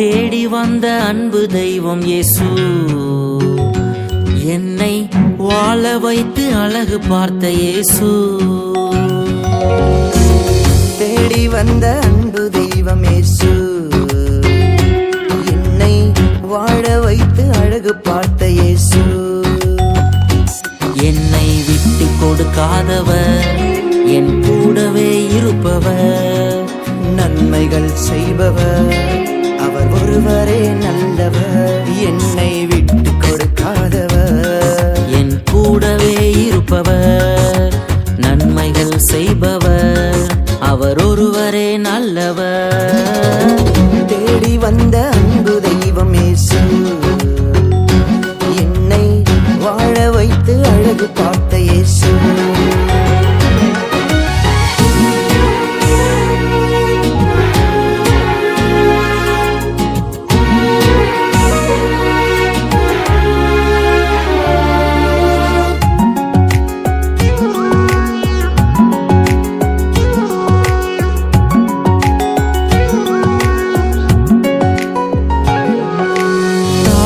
வந்த அன்பு தெய்வம் இயேசு. என்னை வாழ வைத்து அழகு பார்த்த இயேசு. தேடி வந்த அன்பு தெய்வம் இயேசு. என்னை வாழ வைத்து அழகு பார்த்த இயேசு. என்னை விட்டு கொடுக்காதவர் என் கூடவே இருப்பவர். நன்மைகள் செய்பவர். ஒருவரே நல்லவர். என்னை விட்டு கொடுக்காதவர். என் கூடவே இருப்பவர். நன்மைகள் செய்பவர். அவர் ஒருவரே நல்லவர். தேடி வந்த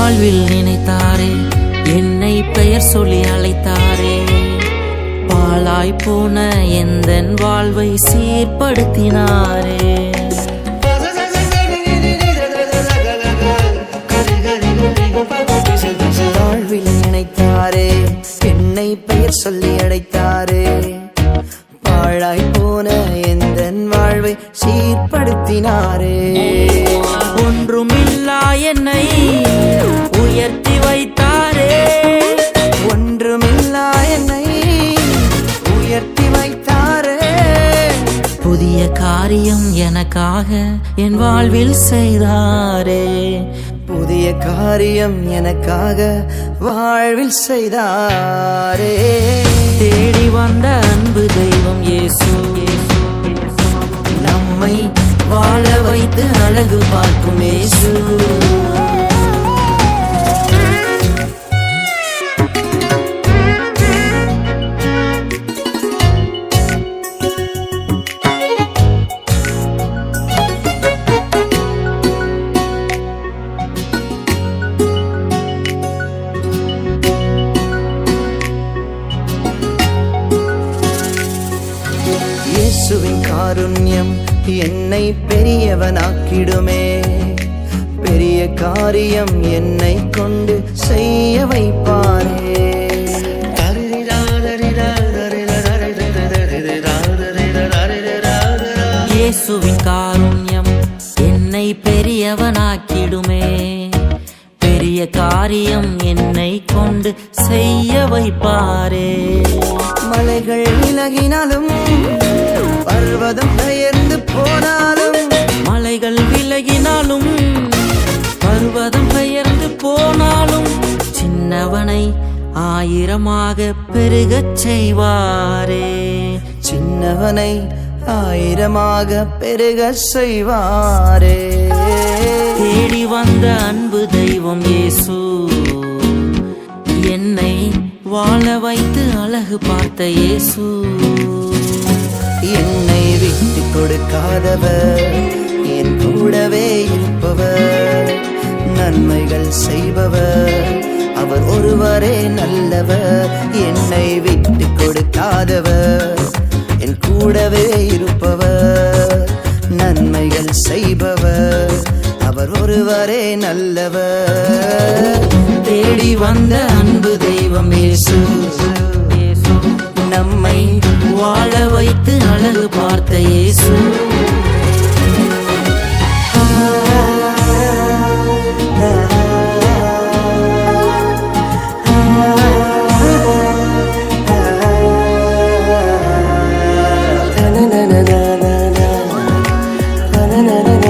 வாழ்வில் நினைத்தாரே என்னை பெயர் சொல்லி அழைத்தாரே. பாழாய் போன எந்தன் வாழ்வை சீர்படுத்தினாரே. வாழ்வில் நினைத்தாரே என்னை பெயர் சொல்லி அழைத்தாரே. பாழாய் போன எந்த வாழ்வை சீர்படுத்தினாரே. புதிய காரியம் எனக்காக என் வாழ்வில் செய்தாரே. புதிய காரியம் எனக்காக வாழ்வில் செய்தாரே. தேடி வந்த அன்பு தெய்வம் இயேசு. நம்மை வாழ வைத்து அழகு பார்க்கும் இயேசு. காருண்யம் என்னை பெரியவனாக்கிடுமே. பெரிய காரியம் என்னை கொண்டு செய்ய வைப்பாரே. இயேசுவின் காருண்யம் என்னை பெரியவனாக்கிடுமே. பெரிய காரியம் என்னை கொண்டு செய்ய வைப்பாரே. மலைகள் விலகினாலும் பர்வதம் பெயர்ந்து போனாலும் மலைகள் விலகினாலும் பர்வதம் பெயர்ந்து போனாலும் சின்னவனை ஆயிரமாக பெருகச் செய்வாரே. சின்னவனை ஆயிரமாக பெருக செய்வாரே. தேடி வந்த அன்பு தெய்வம் இயேசு என்னை வாழ வைத்து அழகு பார்த்த இயேசு. விட்டு கொடுக்காதவர் என் கூடவே இருப்பவர். நன்மைகள் செய்பவர். அவர் ஒருவரே நல்லவர். என்னை விட்டு கொடுக்காதவர் என் கூடவே இருப்பவர். நன்மைகள் செய்பவர். அவர் ஒருவரே நல்லவர். தேடி வந்த அன்பு தெய்வம் இயேசு நம்மை வாழ வைத்து அழகு பார்த்த இயேசு na na na